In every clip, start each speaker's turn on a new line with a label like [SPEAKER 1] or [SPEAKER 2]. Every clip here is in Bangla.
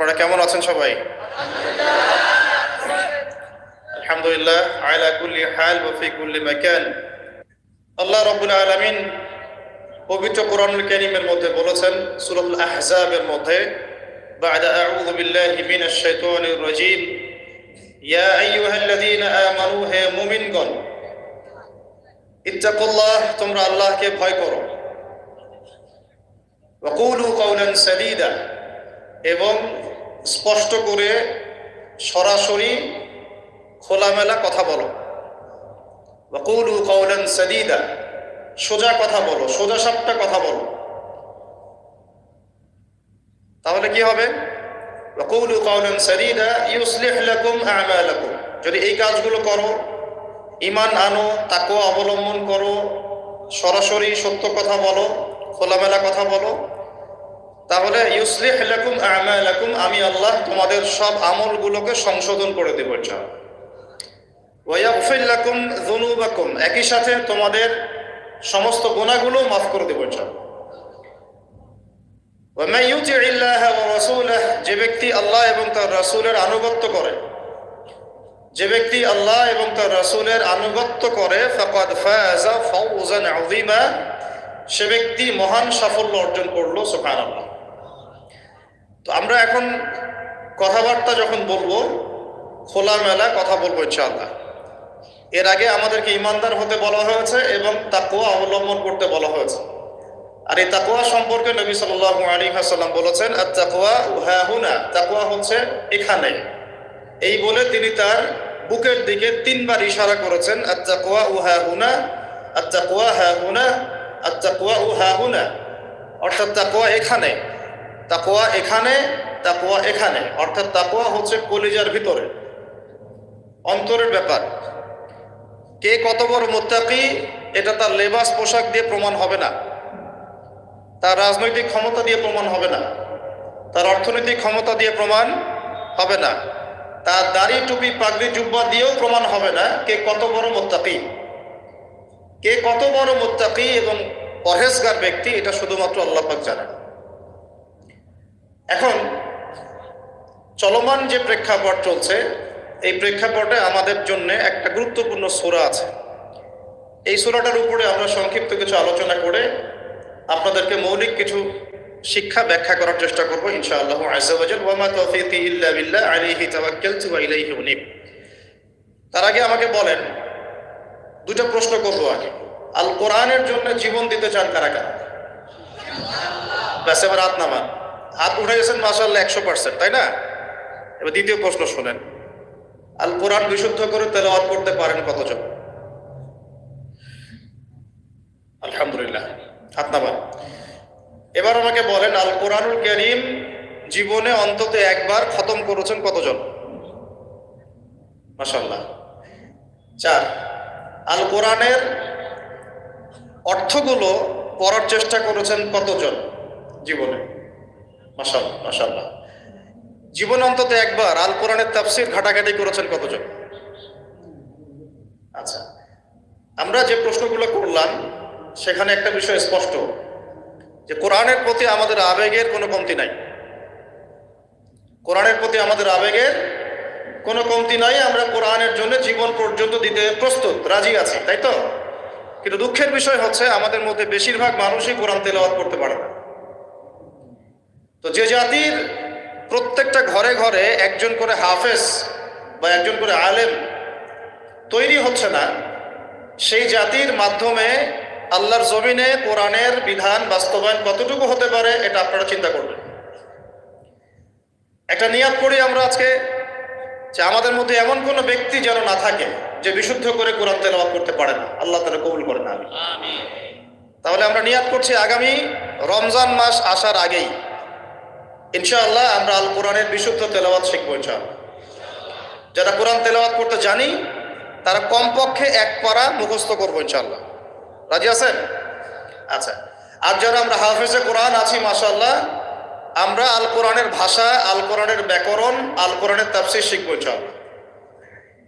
[SPEAKER 1] আপনারা কেমন আছেন সবাই আলহামদুলিল্লাহ আলা কুল্লি হাল ওয়া ফি কুল্লি মাকান আল্লাহ রাব্বুল আলামিন পবিত্র কোরআনুল কারীমের মধ্যে বলেছেন সূরাতুল আহজাবের মধ্যে بعد أعوذ بالله من الشيطان الرجيم يا أيها الذين آمنوا হে মুমিনগণ ইত্তাকুল্লাহ তোমরা আল্লাহকে ভয় করো ওয়াকুলু কওলান সাদীদা এবং স্পষ্ট করে সরাসরি খোলামেলা কথা বলো। ওয়াকুলু কওলান সাদীদা, সোজা কথা বলো, সোজা সাপটা কথা বলো। তাহলে কি হবে? ওয়াকুলু কওলান সাদীদা, ইউসলিহ লাকুম যদি এই কাজগুলো করো ইমান আনো, তাকওয়া অবলম্বন করো, সরাসরি সত্য কথা বলো, খোলামেলা কথা বলো তাহলে ইউসলিহ লাকুম আ'মালাকুম, আমি আল্লাহ তোমাদের সব আমলগুলোকে সংশোধন করে দেব চাও ওয়াগফির লাকুম যুনুবাকুম, একই সাথে তোমাদের সমস্ত গুনাহগুলো মাফ করে দেব চাও ওয়ামান ইউতিইল্লাহ ওয়া রাসূলাহ, যে ব্যক্তি আল্লাহ এবং তার রাসূলের আনুগত্য করে, যে ব্যক্তি আল্লাহ এবং তার রাসূলের আনুগত্য করে, ফাকাদ ফাযা ফাওজান আযীমা, সে ব্যক্তি মহান সাফল্য অর্জন করল, সুবহানাল্লাহ। তো আমরা এখন কথাবার্তা যখন বলব, খোলামেলা কথা বলব ইনশাআল্লাহ। এর আগে আমাদেরকে ইমানদার হতে বলা হয়েছে এবং তাকুয়া অবলম্বন করতে বলা হয়েছে। আর এই তাকুয়া সম্পর্কে নবী সাল্লাল্লাহু আলাইহি ওয়াসাল্লাম বলেছেন আত তাকুয়া হুনা তাকুয়া হচ্ছে এখানে। এই বলে তিনি তার বুকের দিকে তিনবার ইশারা করেছেন আত তাকুয়া হুনা আত তাকুয়া হুনা আত তাকুয়া হুনা অর্থাৎ তাকুয়া এখানে। তাকুয়া এখানে তাকুয়া এখানে। অর্থাৎ তাকুয়া হচ্ছে কলিজার ভিতরে। অন্তরের ব্যাপার। কে কত বড় মোত্তাকি, এটা তার লেবাস, পোশাক দিয়ে প্রমাণ হবে না। তার রাজনৈতিক ক্ষমতা দিয়ে প্রমাণ হবে না। তার অর্থনৈতিক ক্ষমতা দিয়ে প্রমাণ হবে না। তার দাড়ি, টুপি, পাগড়ি, জুব্বা দিয়েও প্রমাণ হবে না কে কত বড় মোত্তাকি। কে কত বড় মোত্তাকি এবং পরহেজগার ব্যক্তি, এটা শুধুমাত্র আল্লাহ পাক জানেন। এখন চলমান যে প্রেক্ষাপট চলছে, এই প্রেক্ষাপটে আমাদের জন্য একটা গুরুত্বপূর্ণ সুরা আছে। এই সুরাটার উপরে আমরা সংক্ষিপ্ত কিছু আলোচনা করে আপনাদেরকে মৌলিক কিছু শিক্ষা ব্যাখ্যা করার চেষ্টা করব, ইনশাআল্লাহ তার আগে আমাকে বলেন দুটো প্রশ্ন করব আগে। আল কোরআনের জন্য জীবন দিতে চান কারা কারা? ব্যাস এবার হাত হাত উঠে গেছেন মাসাল্লাহ একশো পার্সেন্ট তাই না? এবার দ্বিতীয় প্রশ্ন শোনেন। আল কোরআন বিশুদ্ধ করে তেলাওয়াত করতে পারেন কতজন? আলহামদুলিল্লাহ হাত নামান এবার আমাকে বলেন, আল কোরআনুল করিম জীবনে অন্তত একবার খতম করেছেন কতজন? মাসাল্লাহ চার, আল কোরআনের অর্থগুলো পড়ার চেষ্টা করেছেন কতজন জীবনে? মাসাল্লাহ মাসাল্লাহ জীবনে অন্তত একবার আল কোরআনের তাফসির ঘাটাঘাটি করেছেন কতজন? আচ্ছা আমরা যে প্রশ্নগুলো করলাম, সেখানে একটা বিষয় স্পষ্ট, যে কোরআনের প্রতি আমাদের আবেগের কোনো কমতি নাই। কোরআনের প্রতি আমাদের আবেগের কোনো কমতি নাই, আমরা কোরআনের জন্য জীবন পর্যন্ত দিতে প্রস্তুত, রাজি আছি, তাই তো? কিন্তু দুঃখের বিষয় হচ্ছে, আমাদের মধ্যে বেশিরভাগ মানুষই কোরআন তেলাওয়াত করতে পারে না। তো যে জাতির প্রত্যেকটা ঘরে ঘরে একজন করে হাফেজ বা একজন করে আলেম তৈরি হচ্ছে না সেই জাতির মাধ্যমে আল্লাহর জমিনে কোরআনের বিধান বাস্তবায়ন কতটুকু হতে পারে এটা আপনারা চিন্তা করবেন। একটা নিয়াদ করি আমরা আজকে যে আমাদের মধ্যে এমন কোনো ব্যক্তি যেন না থাকে যে বিশুদ্ধ করে কোরআন তেলাওয়াত করতে পারে না। আল্লাহ তালা কবুল করে না তাহলে আমরা নিয়াদ করছি আগামী রমজান মাস আসার আগেই। ইনশাআল্লাহ আমরা আল কোরআনের বিশুদ্ধ তেলাওয়াত শিখব ইনশাআল্লাহ। যারা কোরআন তেলাওয়াত করতে জানি, তারা কমপক্ষে এক পারা মুখস্থ করব ইনশাআল্লাহ। রাজি আছেন? আচ্ছা। আর যারা আমরা হাফেজে কোরআন আছি মাশাল্লাহ আমরা আল কোরআনের ভাষা আল কোরআনের ব্যাকরণ আল কোরআনের তাফসির শিখব ইনশাআল্লাহ।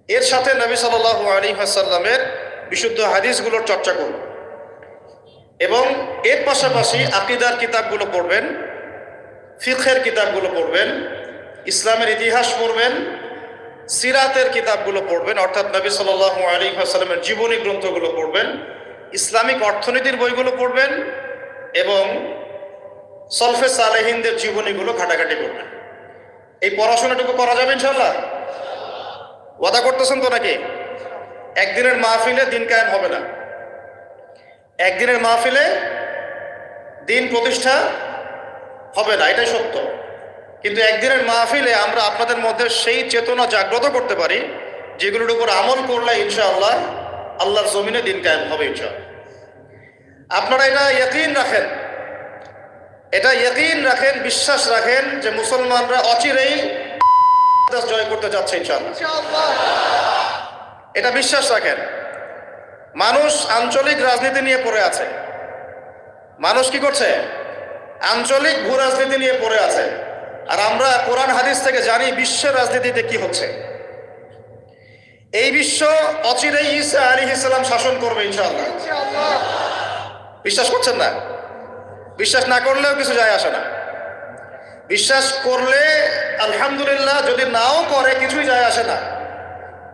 [SPEAKER 1] এর সাথে নবী সাল্লাহ আলী হাসাল্লামের বিশুদ্ধ হাদিসগুলোর চর্চা করব। এবং এর পাশাপাশি আকিদার কিতাবগুলো পড়বেন। ফিখের কিতাবগুলো পড়বেন, ইসলামের ইতিহাস পড়বেন, সিরাতের কিতাবগুলো পড়বেন, অর্থাৎ নবী সাল্লাহ আলী আসালামের জীবনী গ্রন্থগুলো পড়বেন, ইসলামিক অর্থনীতির বইগুলো পড়বেন এবং সলফে সালেহিনদের জীবনীগুলো ঘাটাঘাটি করবেন এই পড়াশোনাটুকু করা যাবে ইনশাল্লাহ ওয়াদা করতেছেন তো নাকি? একদিনের মাহফিলে দিন কায়েম হবে না। একদিনের মাহফিলে দিন প্রতিষ্ঠা হবে না, এটাই সত্য। কিন্তু একদিনের মাহফিলে আমরা আপনাদের মধ্যে সেই চেতনা জাগ্রত করতে পারি, যেগুলোর উপর আমল করলে ইনশাআল্লাহ আল্লাহর জমিনে দিন কায়েম হবে ইনশাআল্লাহ। আপনারা এটা ইয়কিন রাখেন। এটা ইয়কিন রাখেন, বিশ্বাস রাখেন যে মুসলমানরা অচিরেই জয় করতে যাচ্ছে এটা বিশ্বাস রাখেন। মানুষ আঞ্চলিক রাজনীতি নিয়ে পড়ে আছে। মানুষ কি করছে? আঞ্চলিক ভূ রাজনীতি নিয়ে পড়ে আছে। আর আমরা কোরআন হাদিস থেকে জানি বিশ্বের রাজনীতিতে কি হচ্ছে। এই বিশ্ব অচিরেই ঈসা আলী ইসলাম শাসন করবে ইনশাআল্লাহ। বিশ্বাস করছেন না? বিশ্বাস না করলেও কিছু যায় আসে না। বিশ্বাস করলে আলহামদুলিল্লাহ যদি নাও করে কিছুই যায় আসে না।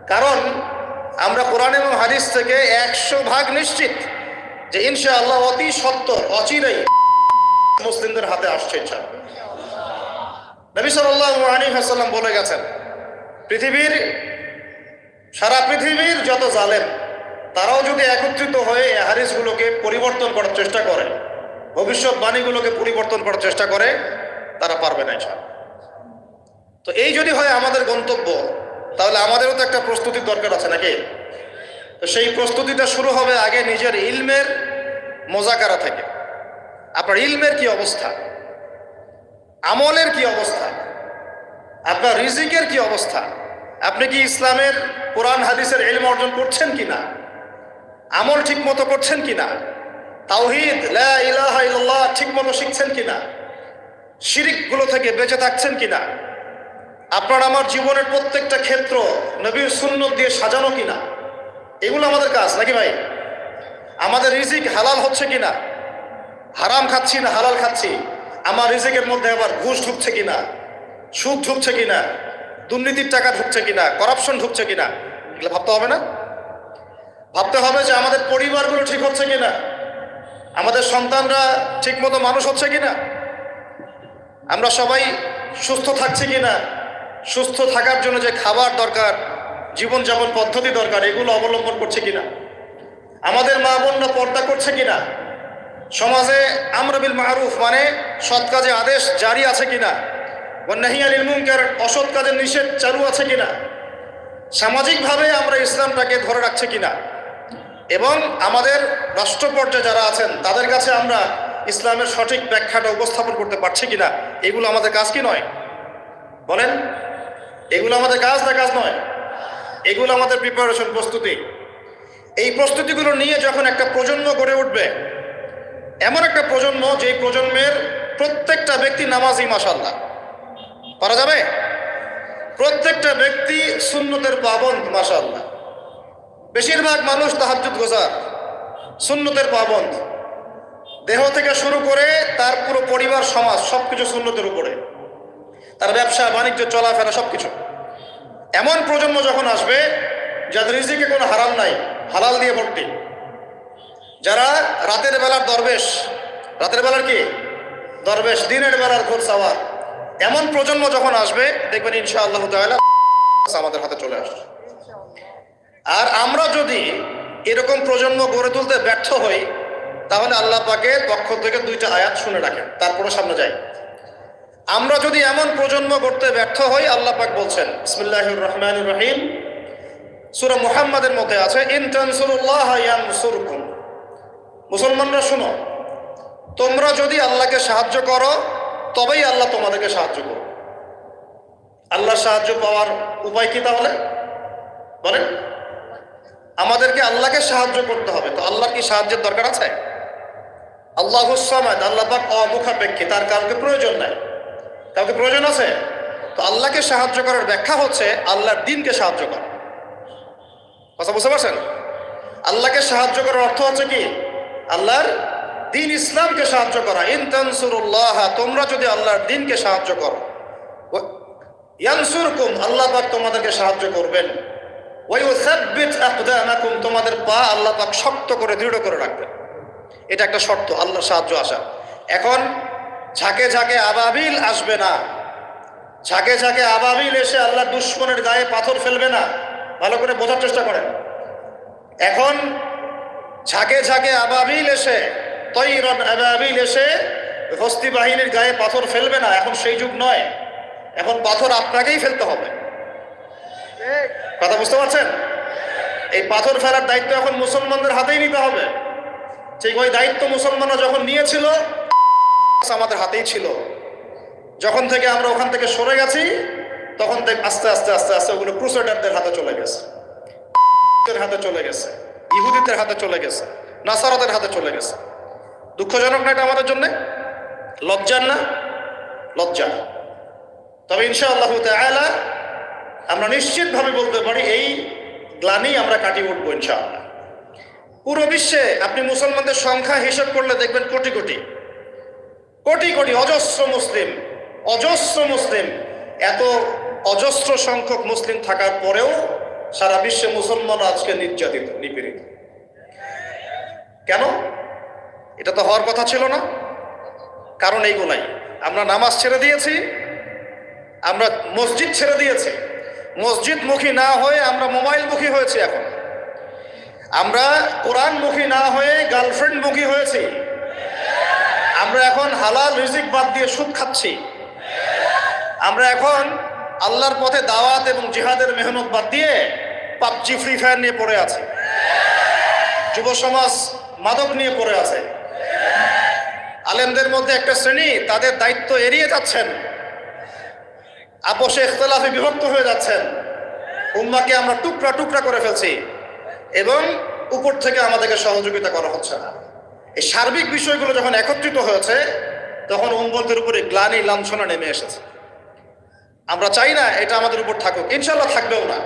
[SPEAKER 1] কারণ আমরা কোরআন এবং হাদিস থেকে একশো ভাগ নিশ্চিত যে ইনশাআল্লাহ অতি সত্তর, অচিরেই মুসলিমদের হাতে আসছে নবী হাসাল্লাম বলে গেছেন, পৃথিবীর, সারা পৃথিবীর যত জালেম, তারাও যদি একত্রিত হয়ে এই হাদিসগুলোকে পরিবর্তন করার চেষ্টা করে ভবিষ্যৎবাণীগুলোকে পরিবর্তন করার চেষ্টা করে, তারা পারবে না তো এই যদি হয় আমাদের গন্তব্য, তাহলে আমাদেরও তো একটা প্রস্তুতির দরকার আছে নাকি? তো সেই প্রস্তুতিটা শুরু হবে আগে নিজের ইলমের মোজাকারা থেকে। আপনার ইলমের কি অবস্থা? আমলের কি অবস্থা? আপনার রিজিকের কি অবস্থা? আপনি কি ইসলামের কোরআন, হাদিসের এলম অর্জন করছেন কি না আমল ঠিক মতো করছেন কি না তাওহিদ ইল্লাল্লাহ ঠিক মতো শিখছেন কি না শিরিকগুলো থেকে বেঁচে থাকছেন কি না আপনার আমার জীবনের প্রত্যেকটা ক্ষেত্র নবীর সুন্নত দিয়ে সাজানো কিনা? এগুলো আমাদের কাজ, নাকি ভাই? আমাদের রিজিক হালাল হচ্ছে কিনা? হারাম খাচ্ছি না হালাল খাচ্ছি? আমার রিজিকের মধ্যে আবার ঘুষ ঢুকছে কিনা? সুদ ঢুকছে কিনা? দুর্নীতির টাকা ঢুকছে কিনা? করাপশন ঢুকছে কিনা? এগুলো ভাবতে হবে না? ভাবতে হবে যে আমাদের পরিবারগুলো ঠিক হচ্ছে কিনা? আমাদের সন্তানরা ঠিক মতো মানুষ হচ্ছে কিনা? আমরা সবাই সুস্থ থাকছি কিনা? সুস্থ থাকার জন্য যে খাবার দরকার, জীবনযাপন পদ্ধতি দরকার, এগুলো অবলম্বন করছে কিনা? আমাদের মা বোনরা পর্দা করছে কিনা? সমাজে আমরবিল মাহরুফ মানে সৎ কাজে আদেশ জারি আছে কিনা? নাহিয়াল ইলমুঙ্কার অসৎ কাজের নিষেধ চালু আছে কিনা? সামাজিকভাবে আমরা ইসলামটাকে ধরে রাখছে কিনা? এবং আমাদের রাষ্ট্র পর্যায়ে যারা আছেন, তাদের কাছে আমরা ইসলামের সঠিক ব্যাখ্যাটা উপস্থাপন করতে পারছি কিনা? এগুলো আমাদের কাজ কি নয়? বলেন, এগুলো আমাদের কাজ না কাজ নয়? এগুলো আমাদের প্রিপারেশন প্রস্তুতি। এই প্রস্তুতিগুলো নিয়ে যখন একটা প্রজন্ম গড়ে উঠবে এমন একটা প্রজন্ম যে প্রজন্মের প্রত্যেকটা ব্যক্তি নামাজি মাসাল্লাহ পারা যাবে? প্রত্যেকটা ব্যক্তি সুন্নতের পাবন্দ মাসাল্লাহ বেশিরভাগ মানুষ তাহাজুদ গোজার, সুন্নতের পাবন্দ। দেহ থেকে শুরু করে তার পুরো পরিবার, সমাজ, সবকিছু সুন্নতের উপরে। তার ব্যবসা, বাণিজ্য, চলাফেরা সব কিছু এমন প্রজন্ম যখন আসবে, যাদের রিজিকে কোনো হারাম নাই, হালাল দিয়ে ভর্তি যারা রাতের বেলার দরবেশ, রাতের বেলার কি? দরবেশ, দিনের বেলার ঘোর সাওয়ার। এমন প্রজন্ম যখন আসবে, দেখবেন ইনশা আল্লাহ আমাদের হাতে চলে আসবে আর আমরা যদি এরকম প্রজন্ম গড়ে তুলতে ব্যর্থ হই, তাহলে আল্লাহ পাকের পক্ষ থেকে দুইটা আয়াত শুনে রাখেন তারপরে সামনে যাই। আমরা যদি এমন প্রজন্ম করতে ব্যর্থ হই, আল্লাহ পাক বলছেন ইসমিল্লাহির রহমানুর রহিম। সূরা মুহাম্মাদের মধ্যে আছে, ইন তানসুরুল্লাহ ইয়ানসুরকুম। মুসলমানরা শুনো, তোমরা যদি আল্লাহকে সাহায্য করো, তবেই আল্লাহ তোমাদেরকে সাহায্য করো আল্লাহর সাহায্য পাওয়ার উপায় কি তাহলে? বলেন। আমাদেরকে আল্লাহকে সাহায্য করতে হবে। তো আল্লাহর কি সাহায্যের দরকার আছে? আল্লাহ সামাদ, আল্লাহ পাক অমুখাপেক্ষী, তার কাউকে প্রয়োজন নাই। কাউকে প্রয়োজন আছে? তো আল্লাহকে সাহায্য করার ব্যাখ্যা হচ্ছে আল্লাহর দিনকে সাহায্য করা। কথা বুঝতে পারছেন? আল্লাহকে সাহায্য করার অর্থ হচ্ছে কি? আল্লাহর দিন ইসলামকে সাহায্য করা। ইন তানসুরুল্লাহ, তোমরা যদি আল্লাহর দিনকে সাহায্য করো। ইয়ানসুরকুম, আল্লাহ পাক তোমাদেরকে সাহায্য করবেন। ওই ওয়াসাব্বিত আকদামাকুম, তোমাদের পা আল্লাহ পাক শক্ত করে, দৃঢ় করে রাখবেন। এটা একটা শর্ত, আল্লাহর সাহায্য আসা। এখন ঝাঁকে ঝাঁকে আবাবিল আসবে না। ঝাঁকে ঝাঁকে আবাবিল এসে আল্লাহ দুশ্মনের গায়ে পাথর ফেলবে না। ভালো করে বোঝার চেষ্টা করেন। এখন ঝাঁকে ঝাঁকে আবাবিল এসে তৈরন আবাবিল এসে হস্তি বাহিনীর গায়ে পাথর ফেলবে না, এখন সেই যুগ নয়। এখন পাথর আপনাকেই ফেলতে হবে। কথা বুঝতে পারছেন? এই পাথর ফেলার দায়িত্ব এখন মুসলমানদের হাতেই নিতে হবে। ঠিক ওই দায়িত্ব মুসলমানরা যখন নিয়েছিল, আমাদের হাতেই ছিল। যখন থেকে আমরা ওখান থেকে সরে গেছি, তখন থেকে আস্তে আস্তে আস্তে আস্তে ওগুলো ক্রুসেডারদের হাতে চলে গেছে। হাতে চলে গেছে। ইহুদিদের হাতে চলে গেছে, নাসারাদের হাতে চলে গেছে। দুঃখজনক না এটা আমাদের জন্য? লজ্জার না? লজ্জা তবে ইনশাআল্লাহ তাআলা আমরা নিশ্চিতভাবে বলতে পারি এই গ্লানি আমরা কাটিয়ে উঠবো ইনশাআল্লাহ। পুরো বিশ্বে আপনি মুসলমানদের সংখ্যা হিসাব করলে দেখবেন কোটি কোটি। কোটি কোটি অজস্র মুসলিম অজস্র মুসলিম, এত অজস্র সংখ্যক মুসলিম থাকার পরেও সারা বিশ্বে মুসলমান আজকে নির্যাতিত, নিপীড়িত। কেন? এটা তো হওয়ার কথা ছিল না। কারণ এইগুলাই আমরা নামাজ ছেড়ে দিয়েছি, আমরা মসজিদ ছেড়ে দিয়েছি। মসজিদ মুখী না হয়ে আমরা মোবাইল মুখী হয়েছি এখন। আমরা কোরআন মুখী না হয়ে গার্লফ্রেন্ড মুখী হয়েছি। আমরা এখন হালাল রিজিক বাদ দিয়ে সুদ খাচ্ছি। আমরা এখন আল্লাহর পথে দাওয়াত এবং জিহাদের মেহনত বাদ দিয়ে পাবজি ফ্রি ফায়ার নিয়ে পড়ে আছে। যুব সমাজ মাদক নিয়ে পড়ে আছে। আলেমদের মধ্যে একটা শ্রেণি, তাদের দায়িত্ব এড়িয়ে যাচ্ছেন। আপোষে ইখতলাফে বিভক্ত হয়ে যাচ্ছেন। উম্মাকে আমরা টুকরা টুকরা করে ফেলছি এবং উপর থেকে আমাদেরকে সহযোগিতা করা হচ্ছে না। এই সার্বিক বিষয়গুলো যখন একত্রিত হয়েছে, তখন উম্মতের উপরে গ্লানি লাঞ্ছনা নেমে এসেছে। আমরা চাই না এটা আমাদের উপর থাকুক। ইনশাল্লাহ থাকবেও না।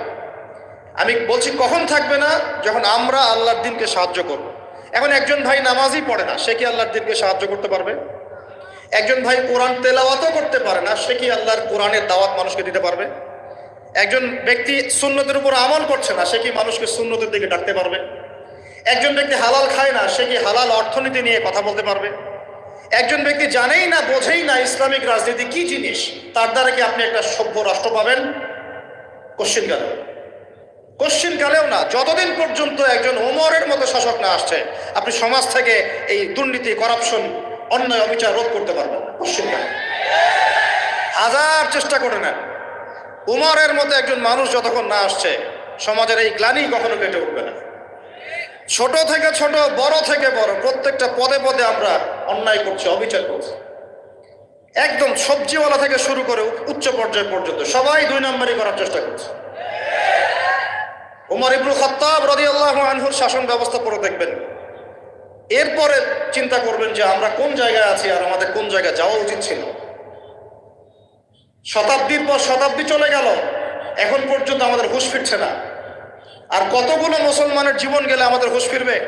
[SPEAKER 1] আমি বলছি, কখন থাকবে না? যখন আমরা আল্লাহর দিনকে সাহায্য করব। এখন একজন ভাই নামাজই পড়ে না, সে কি আল্লাহর দিনকে সাহায্য করতে পারবে? একজন ভাই কোরআন তেলাওয়াতও করতে পারে না, সে কি আল্লাহর কোরআনের দাওয়াত মানুষকে দিতে পারবে? একজন ব্যক্তি সুন্নতের উপর আমল করছে না, সে কি মানুষকে সুন্নতের দিকে ডাকতে পারবে? একজন ব্যক্তি হালাল খায় না, সে কি হালাল অর্থনীতি নিয়ে কথা বলতে পারবে? একজন ব্যক্তি জানেই না, বোঝেই না ইসলামিক রাজনীতি কি জিনিস, তার দ্বারা কি আপনি একটা সভ্য রাষ্ট্র পাবেন? কোশ্চিন কালেও কোশ্চিন কালেও না, যতদিন পর্যন্ত একজন ওমরের মতো শাসক না আসছে, আপনি সমাজ থেকে এই দুর্নীতি করাপশন অন্যায়, অবিচার রোধ করতে পারবেন। কোশ্চিন কালে হাজার চেষ্টা করে নেন। উমরের মতো একজন মানুষ যতক্ষণ না আসছে, সমাজের এই গ্লানি কখনো কেটে উঠবে না। ছোট থেকে ছোট, বড় থেকে বড়, প্রত্যেকটা পদে পদে আমরা অন্যায় করছি, অবিচার করছি। একদম সবজিওয়ালা থেকে শুরু করে উচ্চ পর্যায় পর্যন্ত সবাই দুই নম্বরই করার চেষ্টা করছে। উমর ইবনুল খত্তাব রাদিয়াল্লাহু আনহুর শাসন ব্যবস্থা পরে দেখবেন। এরপরে চিন্তা করবেন যে আমরা কোন জায়গায় আছি আর আমাদের কোন জায়গায় যাওয়া উচিত ছিল। শতাব্দীর পর শতাব্দী চলে গেল, এখন পর্যন্ত আমাদের হুশ ফিরছে না। আর কতগুলো মুসলমানের জীবন গেলে আমাদের হুশ ফিরবে?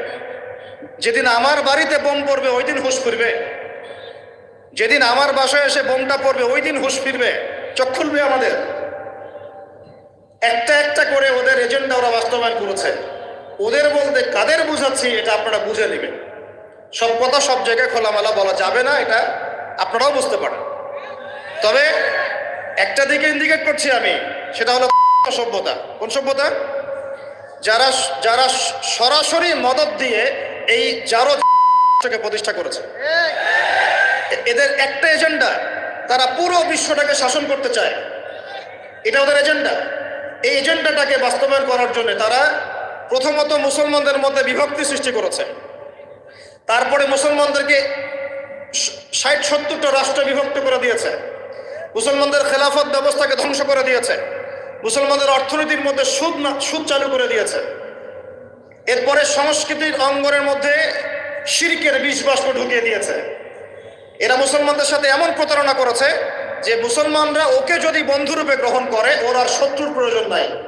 [SPEAKER 1] যেদিন আমার বাড়িতে বোম পড়বে ওই দিন হুশ ফিরবে। যেদিন আমার বাসায় এসে বোমটা পড়বে ওই দিন হুশ ফিরবে। চোখ খুলবে আমাদের। একটা একটা করে ওদের এজেন্ডা ওরা বাস্তবায়ন করেছে। ওদের বলতে কাদের বুঝাচ্ছি, এটা আপনারা বুঝে নেবেন। সব কথা সব জায়গায় খোলামেলা বলা যাবে না, এটা আপনারাও বুঝতে পারেন। তবে একটা দিকে ইন্ডিকেট করছি আমি, সেটা হলো সভ্যতা। কোন সভ্যতা? যারা যারা সরাসরি মদত দিয়ে এই যারো প্রতিষ্ঠা করেছে। এদের একটা এজেন্ডা, তারা পুরো বিশ্বটাকে শাসন করতে চায়। এটা ওদের এজেন্ডা। এই এজেন্ডাটাকে বাস্তবায়ন করার জন্য তারা প্রথমত মুসলমানদের মধ্যে বিভক্তি সৃষ্টি করেছে। তারপরে মুসলমানদেরকে ষাট সত্তরটা রাষ্ট্র বিভক্ত করে দিয়েছে। মুসলমানদের খেলাফত ব্যবস্থাকে ধ্বংস করে দিয়েছে। মুসলমানদের অর্থনীতির মধ্যে সুদ না, সুদ চালু করে দিয়েছে। এরপরে সংস্কৃতির অঙ্গনের মধ্যে শিরকের বিষ বাষ্প ঢুকিয়ে দিয়েছে। এরা মুসলমানদের সাথে এমন প্রতারণা করেছে যে মুসলমানরা ওকে যদি বন্ধুরূপে গ্রহণ করে, ওর আর শত্রুর প্রয়োজন নাই।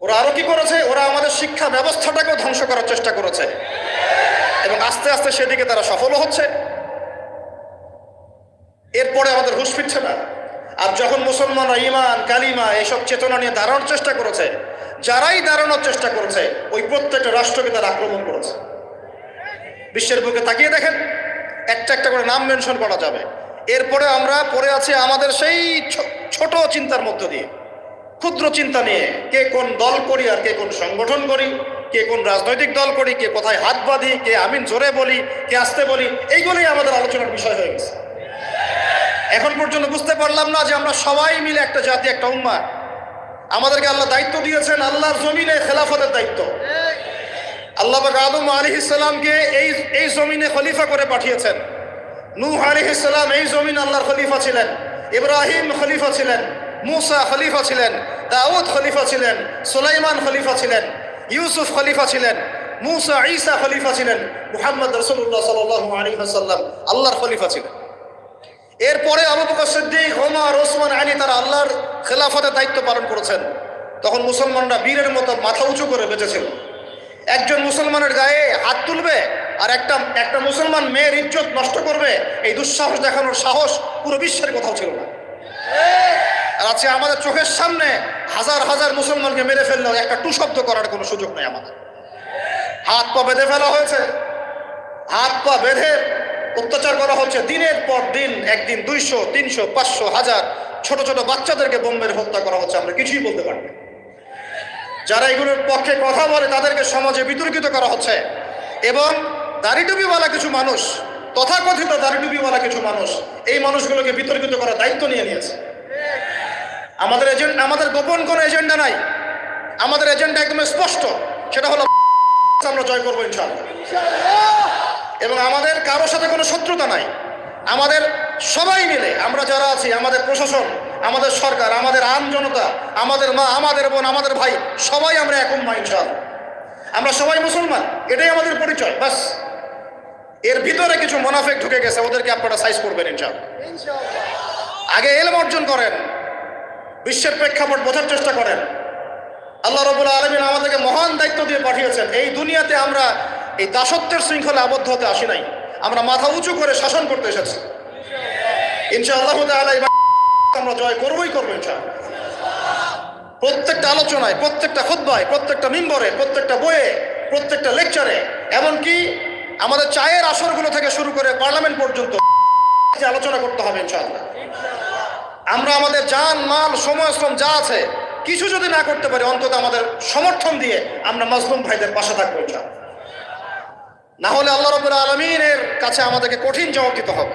[SPEAKER 1] ওরা আরও কি করেছে? ওরা আমাদের শিক্ষা ব্যবস্থাটাকেও ধ্বংস করার চেষ্টা করেছে। এবং আস্তে আস্তে সেদিকে তারা সফলও হচ্ছে। এরপরে আমাদের হুশ ফিরছে না। যখন মুসলমানরা ইমান কালিমা এসব চেতনা নিয়ে দাঁড়ানোর চেষ্টা করেছে, যারাই দাঁড়ানোর চেষ্টা করেছে, ওই প্রত্যেকটা রাষ্ট্রকে তারা আক্রমণ করেছে। বিশ্বের বুকে তাকিয়ে দেখেন, একটা একটা করে নাম মেনশন করা যাবে। এরপরে আমরা পড়ে আছি আমাদের সেই ছোট চিন্তার মধ্য দিয়ে। ক্ষুদ্র চিন্তা নিয়ে, কে কোন দল করি আর কে কোন সংগঠন করি, কে কোন রাজনৈতিক দল করি, কে কোথায় হাত বাঁধি, কে আমিন জোরে বলি, কে আসতে বলি, এইগুলোই আমাদের আলোচনার বিষয় হয়ে গেছে। এখন পর্যন্ত বুঝতে পারলাম না যে আমরা সবাই মিলে একটা জাতি, একটা উম্মা আমাদেরকে আল্লাহ দায়িত্ব দিয়েছেন, আল্লাহর জমিনে খেলাফতের দায়িত্ব। আল্লাহ আদম আলী ইসলামকে এই এই জমিনে খলিফা করে পাঠিয়েছেন। নূহ আলী ইসলাম এই জমিন আল্লাহর খলিফা ছিলেন। ইব্রাহিম খলিফা ছিলেন। মুসা খলিফা ছিলেন। দাউদ খলিফা ছিলেন। সুলাইমান খলিফা ছিলেন। ইউসুফ খলিফা ছিলেন। মুসা ঈসা খলিফা ছিলেন। মুহাম্মদ রসুল্লাহ সাল্লাহ আলী সাল্লাম আল্লাহর খলিফা ছিলেন। এরপরে Abu Bakr Siddique, Omar, Osman, Ali তারা আল্লাহর খেলাফতের দায়িত্ব পালন করেছেন। তখন মুসলমানরা বীরের মতো মাথা উঁচু করে বেঁচেছিল। একজন মুসলমানের গায়ে হাত তুলবে আর একটা একটা মুসলমান মেয়ের ইজ্জত নষ্ট করবে, এই দুঃসাহস দেখানোর সাহস পুরো বিশ্বের কোথাও ছিল না। আর আছে আমাদের চোখের সামনে হাজার হাজার মুসলমানকে মেরে ফেললেও একটা টু শব্দ করার কোনো সুযোগ নেই আমাদের। হাত পা বেঁধে ফেলা হয়েছে। হাত পা বেঁধে অত্যাচার করা হচ্ছে দিনের পর দিন, একদিন দুইশো, তিনশো, পাঁচশো, হাজার ছোট ছোট বাচ্চাদেরকে বোম্বের হত্যা করা হচ্ছে, আমরা কিছুই বলতে পারি। যারা এগুলোর পক্ষে কথা বলে, তাদেরকে সমাজে বিতর্কিত করা হচ্ছে। এবং দাড়িটুপিওয়ালা কিছু মানুষ, তথাকথিত দাড়িটুপিওয়ালা কিছু মানুষ, এই মানুষগুলোকে বিতর্কিত করার দায়িত্ব নিয়ে নিয়েছে। আমাদের এজেন্ট আমাদের গোপন কোনো এজেন্ডা নাই। আমাদের এজেন্ডা একদম স্পষ্ট, সেটা হলো আমরা জয় করব ইনশাআল্লাহ। এবং আমাদের কারোর সাথে কোনো শত্রুতা নাই। আমাদের সবাই মিলে আমরা যারা আছি আমাদের প্রশাসন আমাদের সরকার আমাদের আম জনতা আমাদের মা আমাদের বোন আমাদের ভাই সবাই আমরা এক উম্মা ইনশাআল্লাহ। আমরা সবাই মুসলমান এটাই আমাদের পরিচয় বাস। এর ভিতরে কিছু মোনাফেক ঢুকে গেছে ওদেরকে আপনারা সাইজ করবেন ইনশাআল্লাহ। আগে এলম অর্জন করেন বিশ্বের প্রেক্ষাপট বোঝার চেষ্টা করেন। আল্লাহ রবুল আলমিন আমাদেরকে মহান দায়িত্ব দিয়ে পাঠিয়েছেন এই দুনিয়াতে আমরা এই দাসত্বের শৃঙ্খলে আবদ্ধ হতে আসি নাই। আমরা মাথা উঁচু করে শাসন করতে এসেছি। আমরা জয় করবই করব প্রত্যেকটা আলোচনায়, প্রত্যেকটা খুদ্বায় প্রত্যেকটা মিম্বরে, প্রত্যেকটা বইয়ে, প্রত্যেকটা লেকচারে, এমনকি আমাদের চায়ের আসরগুলো থেকে শুরু করে পার্লামেন্ট পর্যন্ত আলোচনা করতে হবে ইনশাআল্লাহ। আমরা আমাদের জান, মাল সময় শ্রম যা আছে, কিছু যদি না করতে পারি, অন্তত আমাদের সমর্থন দিয়ে আমরা মাজলুম ভাইদের পাশে থাকব ইনশাআল্লাহ। না হলে আল্লাহ রবুল আলমিনের কাছে আমাদেরকে কঠিন জবাব দিতে হবে।